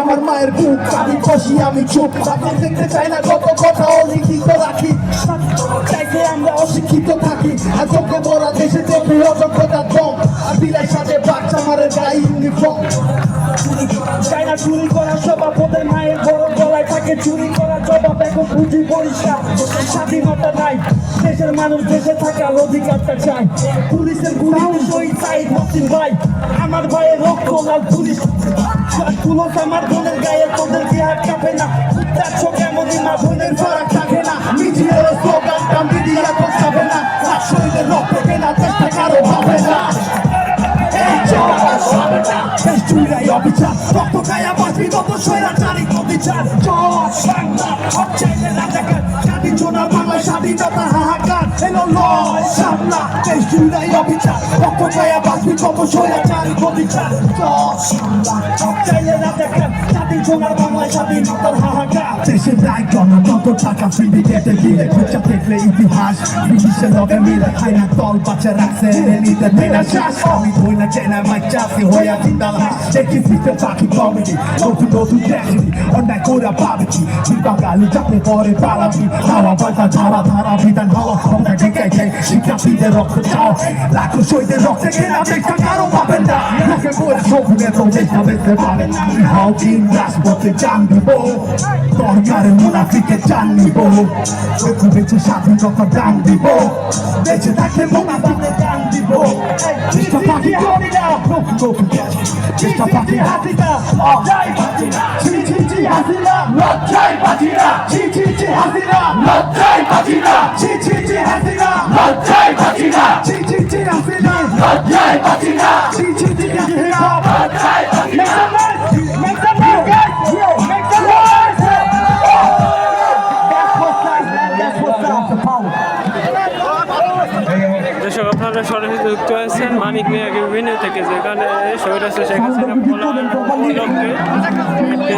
আমার মায়ের বুক, আমি খুশি, আমি চুপ। আপনি দেখতে চাই না কত কথা অলিখিত রাখি। চাইতে আমরা অশিক্ষিত থাকি। আর চোখে বড়া দেশে দেখি অযোগ্যতার দম আর বিলাই সাথে বাচ্চা মারে গায়ে ইউনিফর্ম চাই না চুরি করা স্বভাব, ওদের মায়ের বড় গলায় থাকে চুরি করা জবাব। এখন বুঝি পরিষ্কার, স্বাধীনতা নাই। দেশের মানুষ দেশে থাকার অধিকারটা চাই পুলিশের শহীদ সাইদ মসিন ভাই। আমার ভাইয়ের রক্ত লাল পুলিশ। পুলিশ আমার বোনের গায়ে তোদের কি হাত কাঁপে না? দেখছ এমনই মা বোনের ফারাক থাকে না। মিছিলের স্লোগান কাম মিডিয়া পৌঁছাবে না। তার শহীদের রক্ত কেনা চেষ্টা কারও ভাবে না। রক্ত গায়া বাঁচবি তত স্বৈরাচারী অবিচার চল বাংলা। সব চাইলে দেশ জুড়ে অবিচার রক্ত গায়া বাঁচবি তত স্বৈরাচারী অবিচার চল বাংলা সব চাইলে রাজাকার স্বাধীন সোনার বাংলা স্বাধীনতার হাহাকার। দেশের দায় গণতন্ত্র, টাকা সিন্ডিকেটে গিলে খুঁজা দেখলে ইতিহাস ব্রিটিশের লগে মিলে খাই না তল বাচ্চা রাখছে এলিদের মেলা শ্বাস। আমি ধই না চাই না মাই চাষি হয়ে আছি দালা দেখি ফিতে পাখি কমেডি নতুন নতুন ট্র্যাজেডি অন্যায় করে ভাবছি বাঙালি চাপে পরে পালাবি, হাওয়া পাল্টা ধারা ধারা, বিধান হাওয়া ক্ষমতা ঠেকাই যায় শিক্ষার্থীদের রক্ত চাও লাখো শহীদের রক্তে কেনা দেখা কারও পাবেন না। লোকে বলে সবুজের তো দেখা দেখতে পাবেন হাও কিন রাজপথে জান দিব দরকারে মুনাফিকে জান নিব বেঁচে বেঁচে স্বাধীনতা দান দিব বেঁচে থাকলে মুনাফিকে দান দিব চেষ্টা পাখি করি না নতুন নতুন চেষ্টা পাখি হাসি না লজ্জায় বাঁচি না ছি ছি ছি হাসি না লজ্জায় বাঁচি না ছি ছি ছি হাসি না লজ্জায় বাঁচি না ছি লজ্জায় লজ্জায় লজ্জায়. দর্শক আপনারা সরাসরি যুক্ত আছেন মানিক মিয়া বিভিন্ন থেকে যেখানে হাসিনা বলা উপলক্ষে একটি